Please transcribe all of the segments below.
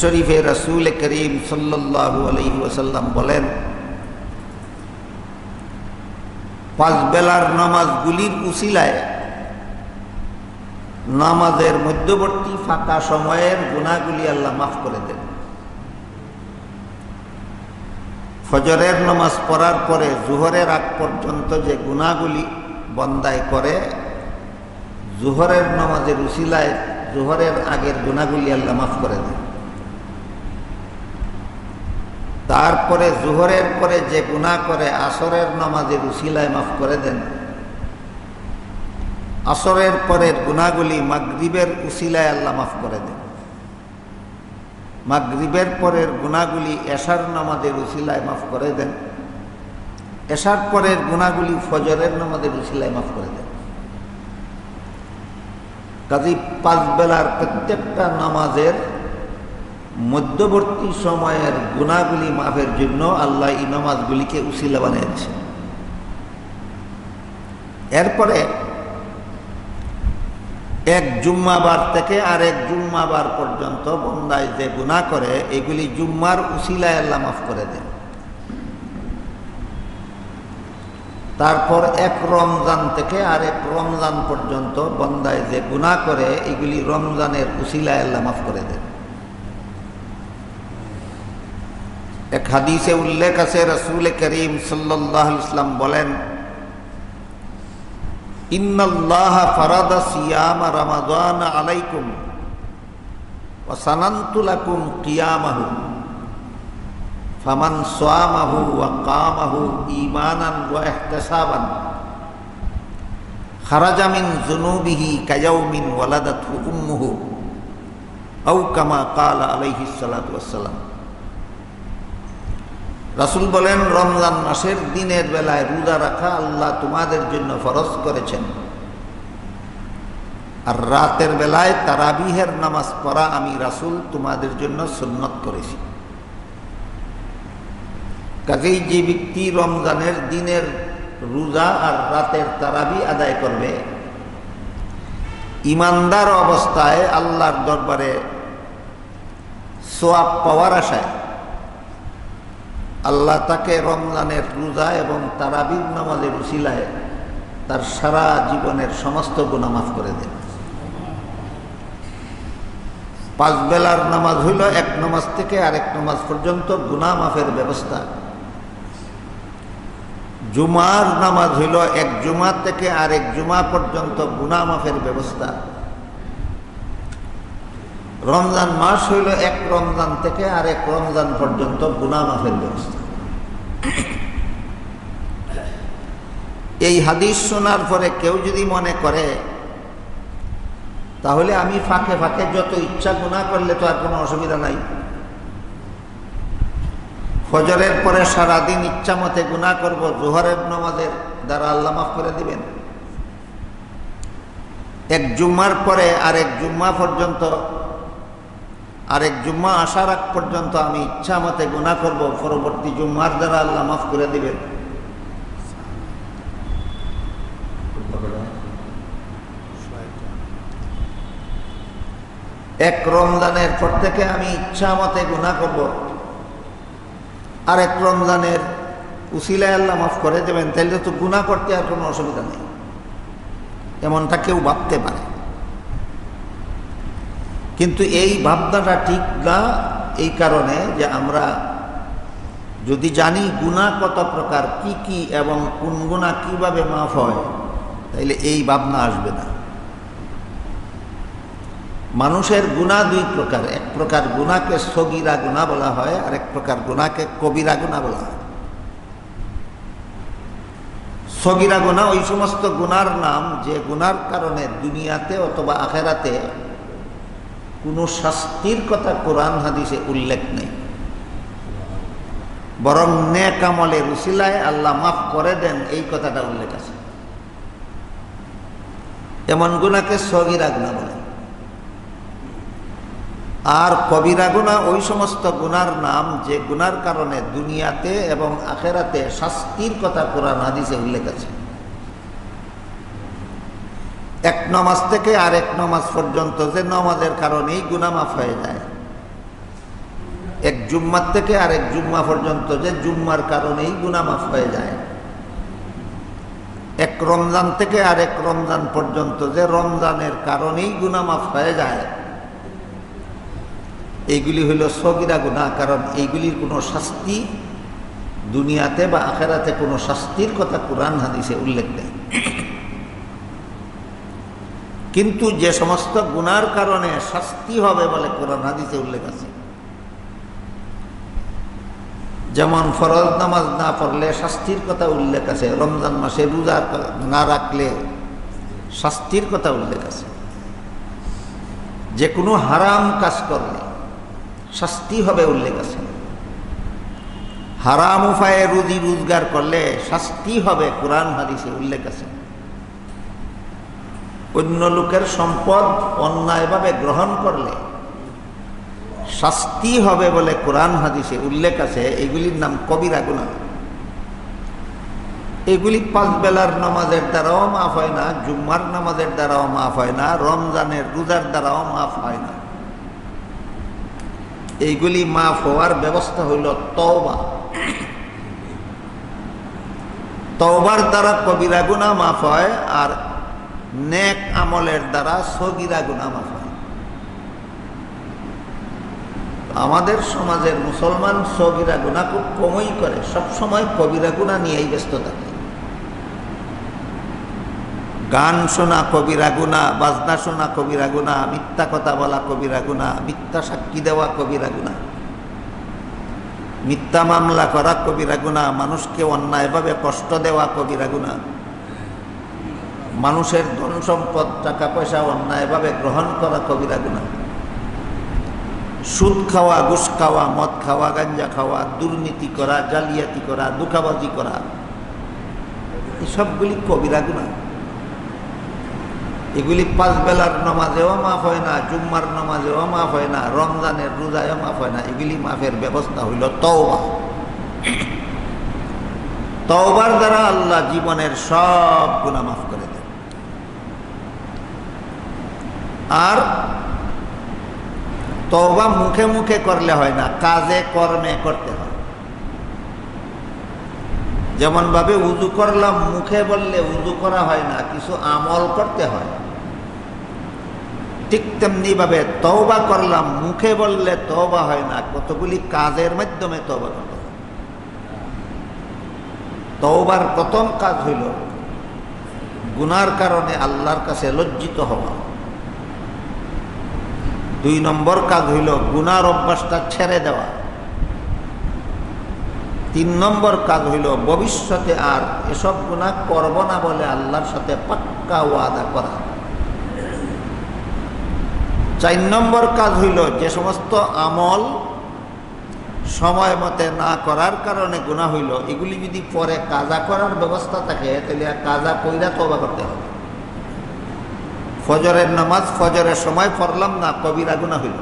শরীফে রসুল করিম আলাইহি ওয়াসাল্লাম বলেন, পাঁচ বেলার নামাজগুলির নামাজের মধ্যবর্তী ফাঁকা সময়ের গুণাগুলি আল্লাহ মাফ করে দেন। ফজরের নামাজ পড়ার পরে জুহরের আগ পর্যন্ত যে গুণাগুলি বন্দায় করে, জুহরের নামাজের উসিলায় জুহরের আগের গুণাগুলি আল্লাহ মাফ করে দেন। তারপরে জুহরের পরে যে গুণা করে, আসরের নামাজের উসিলায় মাফ করে দেন। আসরের পরের গুণাগুলি মাগরিবের উসিলায় আল্লাহ মাফ করে দেন। মাগরিবের পরের গুণাগুলি এশার নামাজের উসিলায় মাফ করে দেন। এশার পরের গুণাগুলি ফজরের নামাজের উসিলায় মাফ করে দেন। কাজী পাঁচ বেলার প্রত্যেকটা নামাজের মধ্যবর্তী সময়ের গুণাগুলি মাফের জন্য আল্লাহ এই নামাজগুলিকে উসিলা বানিয়েছে। এরপরে এক জুম্মাবার থেকে আর এক জুম্মাবার পর্যন্ত বন্দায় যে গুণা করে, এগুলি জুম্মার উসিলায় আল্লাহ মাফ করে দেন। তারপর এক রমজান থেকে আর এক রমজান পর্যন্ত বন্দায় যে গুণা করে, এগুলি রমজানের উসিলায় আল্লাহ মাফ করে দেন। এক হাদিসে উল্লেখ আছে, রসুল করিম সাল্লাহ ইসলাম বলেন, ইন্নাল্লাহ ফারাদা সিয়াম রমাদান আলাইকুম ওয়াসানান্তুলাকুম কিয়ামাহু, ফামান সোয়ামাহু ওয়া কামাহু ঈমানান ওয়া ইহতিসাবান, খারাজা মিন যুনুবিহি কায়াউমিন ওয়ালাদাতহু উম্মুহু, আও রাসুল বলেন, রমজান মাসের দিনের বেলায় রোজা রাখা আল্লাহ তোমাদের জন্য ফরজ করেছেন। আর রাতের বেলায় তারাবিহের নামাজ পড়া আমি রাসুল তোমাদের জন্য সুন্নত করেছি। কাজেই যে ব্যক্তি রমজানের দিনের রোজা আর রাতের তারাবি আদায় করবে, ইমানদার অবস্থায় আল্লাহর দরবারে সোয়াব পাওয়ার আশায় আল্লাহ তাকে রমজানের রোজা এবং তারাবির নামাজের উশিলায় তার সারা জীবনের সমস্ত গুণা মাফ করে দেন। পাঁচ বেলার নামাজ হইল এক নামাজ থেকে আরেক নামাজ পর্যন্ত গুণা মাফের ব্যবস্থা। জুমার নামাজ হইল এক জুমা থেকে আরেক জুমা পর্যন্ত গুণা মাফের ব্যবস্থা। রমজান মাস হইল এক রমজান থেকে আর এক রমজান পর্যন্ত গুণা মাফের ব্যবস্থা। এই হাদিস শোনার পরে কেউ যদি মনে করে, তাহলে আমি ফাঁকে ফাঁকে যত ইচ্ছা গুণা করলে তো আর কোনো অসুবিধা নাই। ফজরের পরে সারাদিন ইচ্ছা মতে গুণা করব, জোহরের নামাজের দ্বারা আল্লাহ মাফ করে দিবেন। এক জুম্মার পরে আর এক জুম্মা পর্যন্ত আরেক জুম্মা আসার আগ পর্যন্ত আমি ইচ্ছা মতে গুণা করব, পরবর্তী জুম্মার দ্বারা আল্লাহ মাফ করে দিবেন। এক রমজানের পর থেকে আমি ইচ্ছা মতে গুণা করব। আর এক রমজানের উসিলায় আল্লাহ মাফ করে দেবেন তাহলে তো গুণা করতে আর কোনো অসুবিধা নেই। এমনটা কেউ ভাবতে পারে। কিন্তু এই ভাবনাটা ঠিক না এই কারণে যে আমরা যদি জানি গুণা কত প্রকার, কি কি এবং কোন গুণা কীভাবে মাফ হয়, তাইলে এই ভাবনা আসবে না। মানুষের গুণা দুই প্রকার, এক প্রকার গুণাকে সগিরা গুণা বলা হয়, আর এক প্রকার গুণাকে কবিরা গুণা বলা হয়। সগিরা গুণা ওই সমস্ত গুণার নাম যে গুণার কারণে দুনিয়াতে অথবা আখেরাতে কোনো শাস্তির কথা কোরআন হাদিসে উল্লেখ নেই। বরং নেক আমলের উসিলায় আল্লাহ মাফ করে দেন, এই কথাটা উল্লেখ আছে। এমন গুণাকে সগিরা গুণা বলে। আর কবিরা গুণা ওই সমস্ত গুনার নাম যে গুনার কারণে দুনিয়াতে এবং আখেরাতে শাস্তির কথা কোরআন হাদিসে উল্লেখ আছে। এক নমাজ থেকে আর এক নমাজ পর্যন্ত যে নমাজের কারণেই গুনামাফ হয়ে যায়। এক জুম্মার থেকে আর এক জুম্মা পর্যন্ত যে জুম্মার কারণেই গুনা মাফ হয়ে যায়। এক রমজান থেকে আর এক রমজান পর্যন্ত যে রমজানের কারণেই গুনা মাফ হয়ে যায়। এইগুলি হইল সগিরা গুণা কারণ এইগুলির কোনো শাস্তি দুনিয়াতে বা আখেরাতে কোনো শাস্তির কথা কোরআন হাদিসে উল্লেখ নেই। কিন্তু যে সমস্ত গুনার কারণে শাস্তি হবে বলে কোরআন হাদিসে উল্লেখ আছে। যেমন ফরজ নামাজ না পড়লে শাস্তির কথা উল্লেখ আছে, রমজান মাসে রোজা না রাখলে শাস্তির কথা উল্লেখ আছে। যে কোনো হারাম কাজ করলে শাস্তি হবে উল্লেখ আছে। হারাম উপায়ে রুজি রোজগার করলে শাস্তি হবে কোরআন হাদিসে উল্লেখ আছে। অন্য লোকের সম্পদ অন্যায়ভাবে গ্রহণ করলে শাস্তি হবে বলে কোরআন হাদিসে উল্লেখ আছে, এগুলির নাম কবিরা গুণা এগুলি পাঁচ বেলার নামাজের দ্বারাও মাফ হয় না, জুম্মার নামাজের দ্বারাও মাফ হয় না, রমজানের রোজার দ্বারাও মাফ হয় না। এইগুলি মাফ হওয়ার ব্যবস্থা হইল তওবা। তওবার দ্বারা কবিরা গুণা মাফ হয় আর নেক আমলের দ্বারা সগিরা গুণা মাফ হয়। আমাদের সমাজের মুসলমান সগিরা গুণা খুব কমই করে, সবসময় কবিরা গুণা নিয়েই ব্যস্ত থাকে। গান শোনা কবিরা গুণা বাজনা শোনা কবিরা গুণা মিথ্যা কথা বলা কবিরা গুণা মিথ্যা সাক্ষী দেওয়া কবিরা গুণা মিথ্যা মামলা করা কবিরা গুণা মানুষকে অন্যায়ভাবে কষ্ট দেওয়া কবিরা গুণা মানুষের ধন সম্পদ, টাকা পয়সা অন্যায়ভাবে গ্রহণ করা কবিরা গুণা। সুদ খাওয়া, ঘুষ খাওয়া, মদ খাওয়া, গাঞ্জা খাওয়া, দুর্নীতি করা, জালিয়াতি করা, দুঃখাবাজি করা, এসবগুলি কবিরা গুণা। এগুলি পাঁচ বেলার নমাজেও মাফ হয় না, জুম্মার নমাজেও মাফ হয় না, রমজানের রোজায়ও মাফ হয় না, এগুলি মাফের ব্যবস্থা হইল তওবা। তওবার দ্বারা আল্লাহ জীবনের সব গুণা মাফ করে দেন আর তওবা মুখে মুখে করলে হয় না, কাজে কর্মে করতে হয়। যেমন ভাবে উজু করলাম, মুখে বললে উজু করা হয় না, কিছু আমল করতে হয়। ঠিক তেমনি ভাবে তওবা করলাম, মুখে বললে তওবা হয় না, কতগুলি কাজের মাধ্যমে তওবা করতে হয়। তওবার প্রথম কাজ হইল, গুনার কারণে আল্লাহর কাছে লজ্জিত হওয়া। দুই নম্বর কাজ হইল গুনার অভ্যাসটা ছেড়ে দেওয়া। তিন নম্বর কাজ হইল ভবিষ্যতে আর এসব গুণা করব না বলে আল্লাহর সাথে পাক্কা ওয়াদা করা। চার নম্বর কাজ হইল যে সমস্ত আমল সময় মতে না করার কারণে গুণা হইল, এগুলি যদি পরে কাজা করার ব্যবস্থা থাকে, তাহলে কাজা কইরা তবা করতে হবে। ফজরের নামাজ ফজরের সময় পড়লাম না, কবিরা গুণা হইল।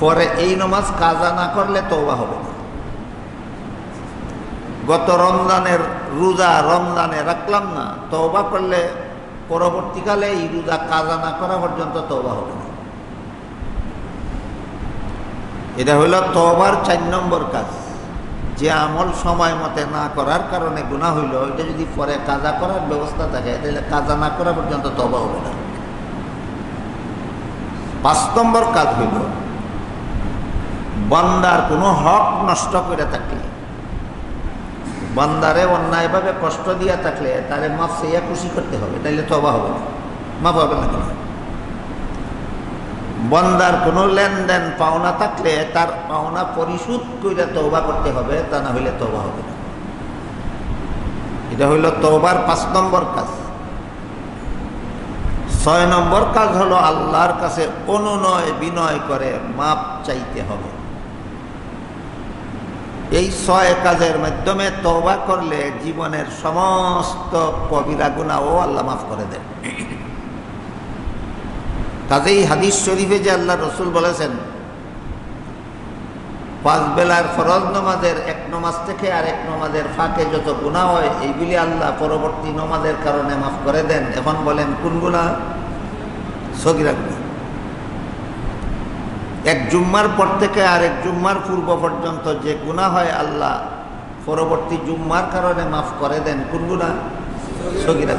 পরে এই নামাজ কাজা না করলে তওবা হবে না। গত রমজানের রোজা রমজানে রাখলাম না, তওবা করলে পরবর্তীকালে এই রোজা কাজা না করা পর্যন্ত তওবা হবে না। এটা হইল তওবার চার নম্বর কাজ। যে আমল সময় মতে না করার কারণে গুণা হইল এটা যদি পরে কাজা করার ব্যবস্থা থাকে তাহলে কাজা না করা পর্যন্ত তবা হবে না। পাঁচ নম্বর কাজ হইল, বান্দার কোনো হক নষ্ট করে থাকলে, বান্দারে অন্যায়ভাবে কষ্ট দিয়া থাকলে তারে মাফ সেইয়া খুশি করতে হবে, তাইলে তবা হবে না। মাফ হবে না বন্দার কোনো লেনদেন, পাওনা থাকলে তার পাওনা পরিশোধ করে তৌবা করতে হবে, তা না হইলে তৌবা হবে না। এটা হইল তৌবার পাঁচ নম্বর কাজ। ছয় নম্বর কাজ হলো আল্লাহর কাছে অনুনয় বিনয় করে মাপ চাইতে হবে। এই ছয় কাজের মাধ্যমে তওবা করলে জীবনের সমস্ত কবিরা গুণাও আল্লাহ মাফ করে দেন। কাজেই হাদিস শরীফে যে আল্লাহ রসুল বলেছেন, পাঁচ বেলার ফরজ নমাজের এক নমাজ থেকে আর এক নমাজের ফাঁকে যত গুণা হয়, এইগুলি আল্লাহ পরবর্তী নমাজের কারণে মাফ করে দেন। এখন বলেন, কোন গুণা সগিরা এক জুম্মার পর থেকে আর এক জুম্মার পূর্ব পর্যন্ত যে গুণা হয়, আল্লাহ পরবর্তী জুম্মার কারণে মাফ করে দেন। কোন গুণা সগিরা।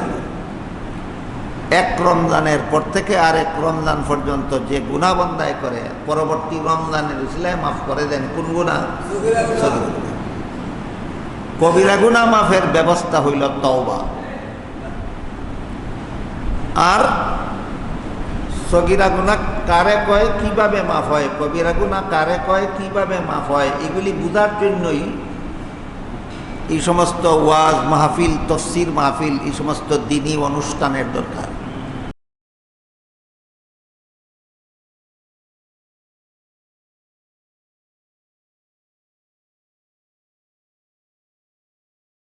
এক রমজানের পর থেকে আর এক রমজান পর্যন্ত যে গুণা বন্দায় করে, পরবর্তী রমজানের ইসলাম মাফ করে দেন, কোন গুণা? কবিরা গুণা মাফের ব্যবস্থা হইল তওবা। আর সগিরা গুণা কারে কয়, কীভাবে মাফ হয়? কবিরা গুণা কারে কয়, কীভাবে মাফ হয়? এগুলি বুঝার জন্যই এই সমস্ত ওয়াজ মাহফিল, তফসির মাহফিল, এই সমস্ত দিনই অনুষ্ঠানের দরকার।